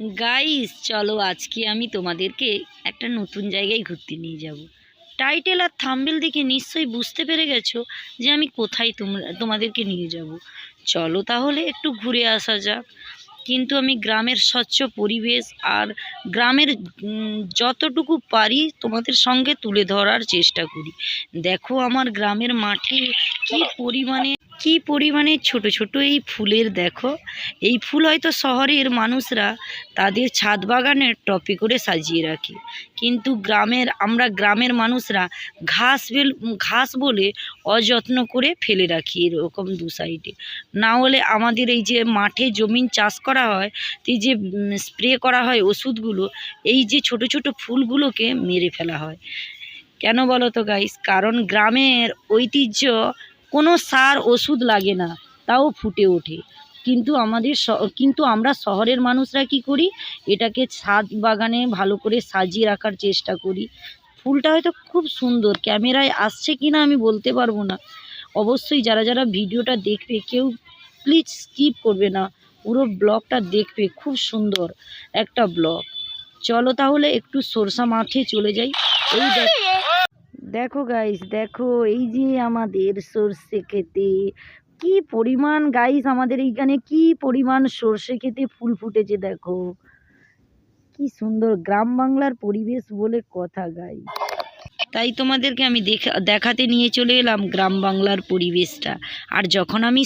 Guys চলো আজকে আমি তোমাদেরকে একটা নতুন জায়গায় ঘুরতে নিয়ে যাব। টাইটেল আর থাম্বেল দেখে নিশ্চয়ই বুঝতে পেরে গেছো যে আমি কোথায় তোমরা তোমাদেরকে নিয়ে যাব। চলো তাহলে একটু ঘুরে আসা যাক। কিন্তু আমি গ্রামের স্বচ্ছ পরিবেশ আর গ্রামের যতটুকু পারি তোমাদের সঙ্গে তুলে ধরার চেষ্টা করি। দেখো আমার গ্রামের মাঠে কি পরিমাণে কি পরিমাণে ছোট ছোট এই ফুলের দেখো? এই ফুল হয়তো শহরের মানুষরা তাদের ছাদ বাগানের টপে করে সাজিয়ে রাখে। কিন্তু গ্রামের, আমরা গ্রামের মানুষরা ঘাস বেল, ঘাস বলে অযত্ন করে ফেলে রাখি এরকম দু সাইডে না হলে আমাদের এই যে মাঠে জমিন চাষ করা হয় তো যে স্প্রে করা হয় ওষুধগুলো, এই যে ছোট ছোট ফুলগুলোকে মেরে ফেলা হয়। কেন বলো তো গাইস কারণ গ্রামের ঐতিহ্য কোনো সার ওষুধ লাগে না, তাও ফুটে ওঠে। কিন্তু আমাদের কিন্তু আমরা শহরের মানুষরা কি করি? এটাকে ছাদ বাগানে ভালো করে সাজিয়ে রাখার চেষ্টা করি। ফুলটা হয়তো খুব সুন্দর, ক্যামেরায় আসছে কি না আমি বলতে পারব না। অবশ্যই যারা যারা ভিডিওটা দেখবে, কেউ প্লিজ স্কিপ করবে না। পুরো ব্লগটা দেখবে, খুব সুন্দর একটা ব্লগ। চলো তাহলে একটু সরষা মাঠে চলে যাই। এই দেখ দেখো গাইস দেখো, এই যে আমাদের সর্ষে খেতে, কি পরিমাণ গাইস আমাদের এইখানে, কি পরিমাণ সর্ষে খেতে ফুল ফুটেছে দেখো। কি সুন্দর গ্রাম বাংলার পরিবেশ বলে কথা গাই তাই তোমাদেরকে আমি দেখা, দেখাতে নিয়ে চলে এলাম গ্রাম বাংলার পরিবেশটা। আর যখন আমি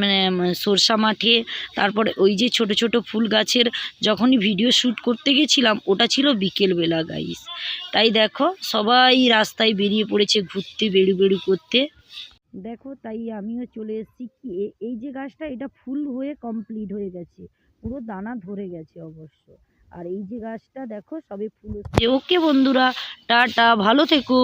মানে সরষা মাঠে, তারপরে ওই যে ছোট ছোট ফুল গাছের যখনই ভিডিও শ্যুট করতে গেছিলাম, ওটা ছিল বিকেলবেলা গাইস তাই দেখো, সবাই রাস্তায় বেরিয়ে পড়েছে ঘুরতে, বেড়ু বেড়ু করতে। দেখো, তাই আমিও চলে এসেছি কি এই যে গাছটা, এটা ফুল হয়ে কমপ্লিট হয়ে গেছে। পুরো দানা ধরে গেছে অবশ্য। আর এই যে গাছটা দেখো সবে ফুল ওকে বন্ধুরা টাটা ভালো থেকো।